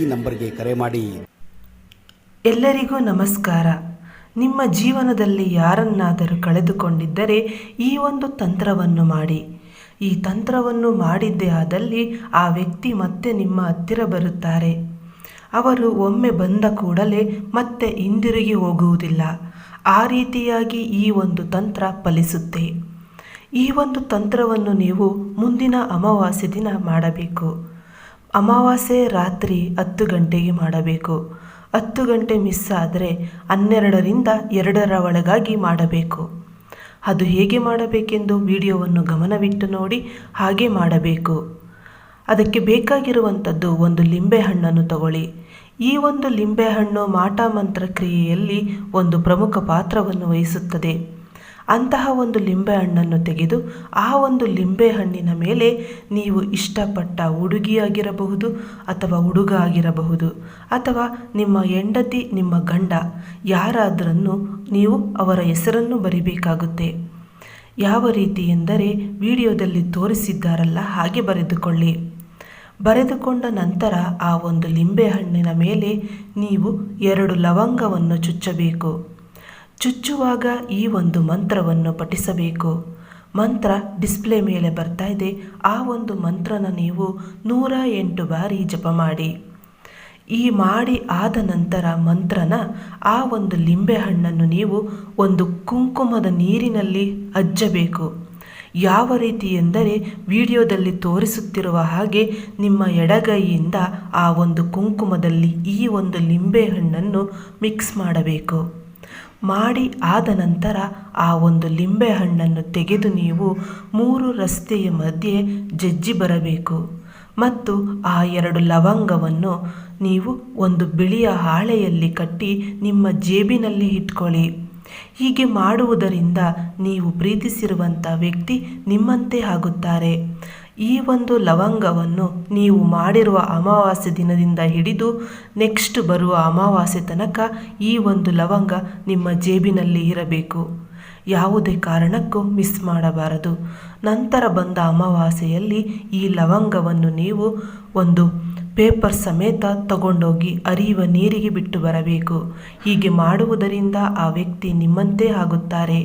ಈ ನಂಬರ್ಗೆ ಕರೆ ಮಾಡಿ. ಎಲ್ಲರಿಗೂ ನಮಸ್ಕಾರ. ನಿಮ್ಮ ಜೀವನದಲ್ಲಿ ಯಾರನ್ನಾದರೂ ಕಳೆದುಕೊಂಡಿದ್ದರೆ ಈ ಒಂದು ತಂತ್ರವನ್ನು ಮಾಡಿ. ಈ ತಂತ್ರವನ್ನು ಮಾಡಿದ್ದೇ ಆದಲ್ಲಿ ಆ ವ್ಯಕ್ತಿ ಮತ್ತೆ ನಿಮ್ಮ ಹತ್ತಿರ ಬರುತ್ತಾರೆ. ಅವರು ಒಮ್ಮೆ ಬಂದ ಕೂಡಲೇ ಮತ್ತೆ ಹಿಂದಿರುಗಿ ಹೋಗುವುದಿಲ್ಲ. ಆ ರೀತಿಯಾಗಿ ಈ ಒಂದು ತಂತ್ರ ಫಲಿಸುತ್ತೆ. ಈ ಒಂದು ತಂತ್ರವನ್ನು ನೀವು ಮುಂದಿನ ಅಮಾವಾಸ್ಯೆ ದಿನ ಮಾಡಬೇಕು. ಅಮಾವಾಸ್ಯೆ ರಾತ್ರಿ ಹತ್ತು ಗಂಟೆಗೆ ಮಾಡಬೇಕು. ಹತ್ತು ಗಂಟೆ ಮಿಸ್ ಆದರೆ ಹನ್ನೆರಡರಿಂದ ಎರಡರ ಒಳಗಾಗಿ ಮಾಡಬೇಕು. ಅದು ಹೇಗೆ ಮಾಡಬೇಕೆಂದು ವಿಡಿಯೋವನ್ನು ಗಮನವಿಟ್ಟು ನೋಡಿ ಹಾಗೆ ಮಾಡಬೇಕು. ಅದಕ್ಕೆ ಬೇಕಾಗಿರುವಂಥದ್ದು ಒಂದು ಲಿಂಬೆಹಣ್ಣನ್ನು ತಗೊಳ್ಳಿ. ಈ ಒಂದು ಲಿಂಬೆಹಣ್ಣು ಮಾಟ ಮಂತ್ರ ಕ್ರಿಯೆಯಲ್ಲಿ ಒಂದು ಪ್ರಮುಖ ಪಾತ್ರವನ್ನು ವಹಿಸುತ್ತದೆ. ಅಂತಹ ಒಂದು ಲಿಂಬೆ ಹಣ್ಣನ್ನು ತೆಗೆದು ಆ ಒಂದು ಲಿಂಬೆ ಹಣ್ಣಿನ ಮೇಲೆ ನೀವು ಇಷ್ಟಪಟ್ಟ ಹುಡುಗಿಯಾಗಿರಬಹುದು ಅಥವಾ ಹುಡುಗ ಆಗಿರಬಹುದು ಅಥವಾ ನಿಮ್ಮ ಹೆಂಡತಿ, ನಿಮ್ಮ ಗಂಡ ಯಾರಾದರನ್ನು ನೀವು ಅವರ ಹೆಸರನ್ನು ಬರಿಬೇಕಾಗುತ್ತೆ. ಯಾವ ರೀತಿ ಎಂದರೆ ವಿಡಿಯೋದಲ್ಲಿ ತೋರಿಸಿದ್ದಾರಲ್ಲ ಹಾಗೆ ಬರೆದುಕೊಳ್ಳಿ. ಬರೆದುಕೊಂಡ ನಂತರ ಆ ಒಂದು ಲಿಂಬೆಹಣ್ಣಿನ ಮೇಲೆ ನೀವು ಎರಡು ಲವಂಗವನ್ನು ಚುಚ್ಚಬೇಕು. ಚುಚ್ಚುವಾಗ ಈ ಒಂದು ಮಂತ್ರವನ್ನು ಪಠಿಸಬೇಕು. ಮಂತ್ರ ಡಿಸ್ಪ್ಲೇ ಮೇಲೆ ಬರ್ತಾ ಇದೆ. ಆ ಒಂದು ಮಂತ್ರನ ನೀವು ನೂರ ಎಂಟು ಬಾರಿ ಜಪ ಮಾಡಿ. ಈ ಮಾಡಿ ಆದ ನಂತರ ಮಂತ್ರನ ಆ ಒಂದು ಲಿಂಬೆ ಹಣ್ಣನ್ನು ನೀವು ಒಂದು ಕುಂಕುಮದ ನೀರಿನಲ್ಲಿ ಅಜ್ಜಬೇಕು. ಯಾವ ರೀತಿ ಎಂದರೆ ವಿಡಿಯೋದಲ್ಲಿ ತೋರಿಸುತ್ತಿರುವ ಹಾಗೆ ನಿಮ್ಮ ಎಡಗೈಯಿಂದ ಆ ಒಂದು ಕುಂಕುಮದಲ್ಲಿ ಈ ಒಂದು ಲಿಂಬೆಹಣ್ಣನ್ನು ಮಿಕ್ಸ್ ಮಾಡಬೇಕು. ಮಾಡಿ ಆದ ನಂತರ ಆ ಒಂದು ಲಿಂಬೆ ಹಣ್ಣನ್ನು ತೆಗೆದು ನೀವು ಮೂರು ರಸ್ತೆಯ ಮಧ್ಯೆ ಜಜ್ಜಿ ಬರಬೇಕು. ಮತ್ತು ಆ ಎರಡು ಲವಂಗವನ್ನು ನೀವು ಒಂದು ಬಿಳಿಯ ಹಾಳೆಯಲ್ಲಿ ಕಟ್ಟಿ ನಿಮ್ಮ ಜೇಬಿನಲ್ಲಿ ಇಟ್ಕೊಳ್ಳಿ. ಹೀಗೆ ಮಾಡುವುದರಿಂದ ನೀವು ಪ್ರೀತಿಸಿರುವಂಥ ವ್ಯಕ್ತಿ ನಿಮ್ಮಂತೆ ಆಗುತ್ತಾರೆ. ಈ ಒಂದು ಲವಂಗವನ್ನು ನೀವು ಮಾಡಿರುವ ಅಮಾವಾಸ್ಯೆ ದಿನದಿಂದ ಹಿಡಿದು ನೆಕ್ಸ್ಟ್ ಬರುವ ಅಮಾವಾಸ್ಯೆ ತನಕ ಈ ಒಂದು ಲವಂಗ ನಿಮ್ಮ ಜೇಬಿನಲ್ಲಿ ಇರಬೇಕು. ಯಾವುದೇ ಕಾರಣಕ್ಕೂ ಮಿಸ್ ಮಾಡಬಾರದು. ನಂತರ ಬಂದ ಅಮಾವಾಸ್ಯೆಯಲ್ಲಿ ಈ ಲವಂಗವನ್ನು ನೀವು ಒಂದು ಪೇಪರ್ ಸಮೇತ ತಗೊಂಡೋಗಿ ಅರಿಯುವ ನೀರಿಗೆ ಬಿಟ್ಟು ಬರಬೇಕು. ಹೀಗೆ ಮಾಡುವುದರಿಂದ ಆ ವ್ಯಕ್ತಿ ನಿಮ್ಮಂತೆ ಆಗುತ್ತಾರೆ.